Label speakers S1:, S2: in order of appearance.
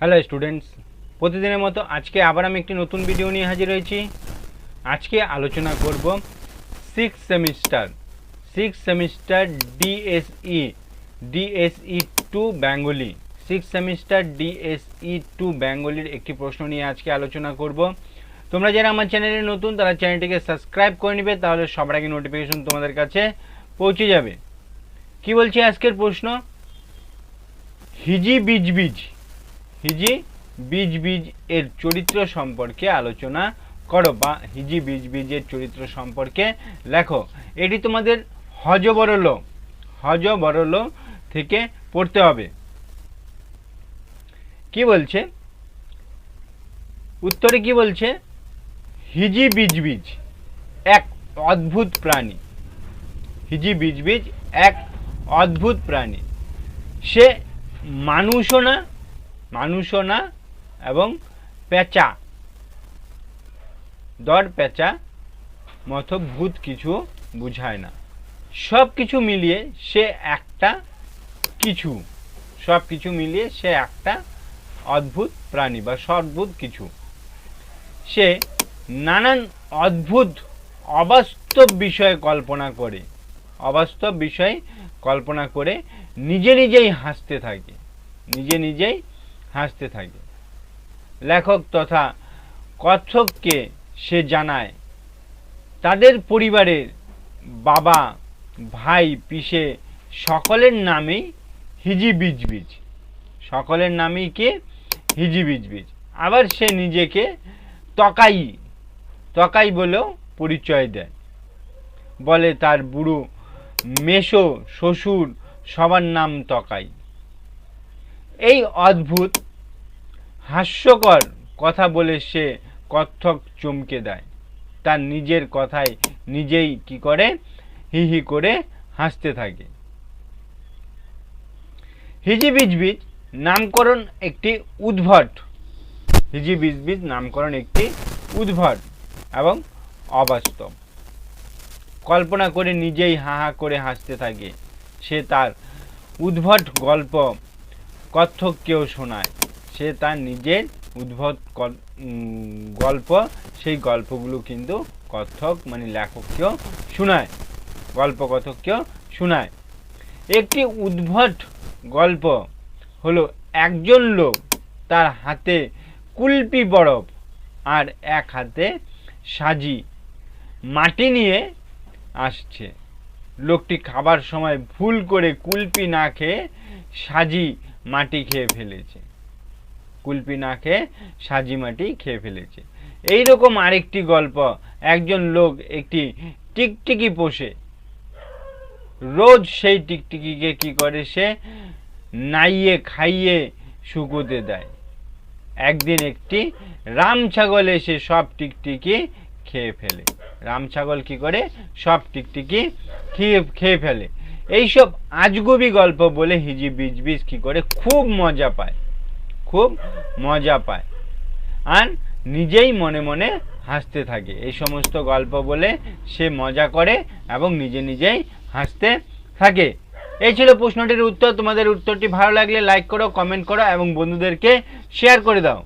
S1: Hello students, প্রতিদিনের মতো আজকে আবার আমি একটি নতুন ভিডিও নিয়ে হাজির হয়েছি। আজকে আলোচনা করব six semester six semester DSE DSE two Bengali six semester DSE two বেঙ্গলির একটি প্রশ্ন নিয়ে আজকে আলোচনা করব। তোমরা যারা আমার চ্যানেলে নতুন, তারা চ্যানেলটিকে সাবস্ক্রাইব করে নেবে, তাহলে সবার আগে নোটিফিকেশন তোমাদের কাছে পৌঁছে যাবে। কি বলছি আজকের প্রশ্ন? হিজি বীজ বীজ। হিজি বীজ বীজ এর চরিত্র সম্পর্কে আলোচনা করো বা হিজি বীজ বীজের চরিত্র সম্পর্কে লেখো। এটি তোমাদের হজ বরল হজ বরল থেকে পড়তে হবে। কি বলছে? উত্তরে কি বলছে? হিজি বীজ বীজ এক অদ্ভুত প্রাণী। হিজি বীজ বীজ এক অদ্ভুত প্রাণী। সে মানুষও না মানুষও না এবং পেঁচা। দর পেঁচা মতো ভূত কিছু বুঝায় না। সব কিছু মিলিয়ে সে একটা কিছু। সব কিছু মিলিয়ে সে একটা অদ্ভুত প্রাণী বা সদ্ভুত কিছু। সে নানান অদ্ভুত, অবাস্তব বিষয়ে কল্পনা করে। অবাস্তব বিষয়ে কল্পনা করে নিজে নিজেই হাসতে থাকে। নিজে নিজেই হাসতে থাকে। লেখক তথা কথককে সে জানায়, তাদের পরিবারের বাবা, ভাই, পিসে সকলের নামেই হিজি বীজ বীজ সকলের নামেই কে? হিজি বীজ বীজ আবার সে নিজেকে তকাই তকাই বলেও পরিচয় দেয়। বলে তার বুড়ো মেশো শ্বশুর, সবার নাম তকাই। এই অদ্ভুত, হাস্যকর কথা বলে সে কত্থক চমকে দেয়। তার নিজের কথায় নিজেই কি করে? হি হি করে হাসতে থাকে। হিজিবিজবিজ নামকরণ একটি উদ্ভট। হিজিবিজবিজ নামকরণ একটি উদ্ভট এবং অবাস্তব। কল্পনা করে নিজেই হা হা করে হাসতে থাকে। সে তার উদ্ভট গল্প কত্থককেও শোনায়। সে তার নিজের উদ্ভট কল- গল্প, সেই গল্পগুলো কিন্তু কত্থক মানে লেখককেও শোনায়, গল্প কথককেও শোনায়। একটি উদ্ভট গল্প হলো, একজন লোক তার হাতে কুলপি বরফ আর এক হাতে সাজি মাটি নিয়ে আসছে। লোকটি খাবার সময় ভুল করে কুলপি না খেয়ে সাজি মাটি খেয়ে ফেলেছে। কুলপি না খেয়ে সাজি মাটি খেয়ে ফেলেছে। এই রকম আরেকটি গল্প, একজন লোক একটি টিকটিকি পোষে। রোজ সেই টিকটিকিকে কি করে সে? নাইয়ে খাইয়ে শুকোতে দেয়। একদিন একটি রাম ছাগল এসে সব টিকটিকি খেয়ে ফেলে। রাম ছাগল কি করে? সব টিকটিকি খেয়ে খেয়ে ফেলে। এইসব আজগুবি গল্প বলে হিজি বিজ কি করে খুব মজা পায়। খুব মজা পায়। আর নিজেই মনে মনে হাসতে থাকে। এই সমস্ত গল্প বলে সে মজা করে এবং নিজে নিজেই হাসতে থাকে। এই ছিল প্রশ্নটির উত্তর। তোমাদের উত্তরটি ভালো লাগলে লাইক করো কমেন্ট করো এবং বন্ধুদেরকে শেয়ার করে দাও।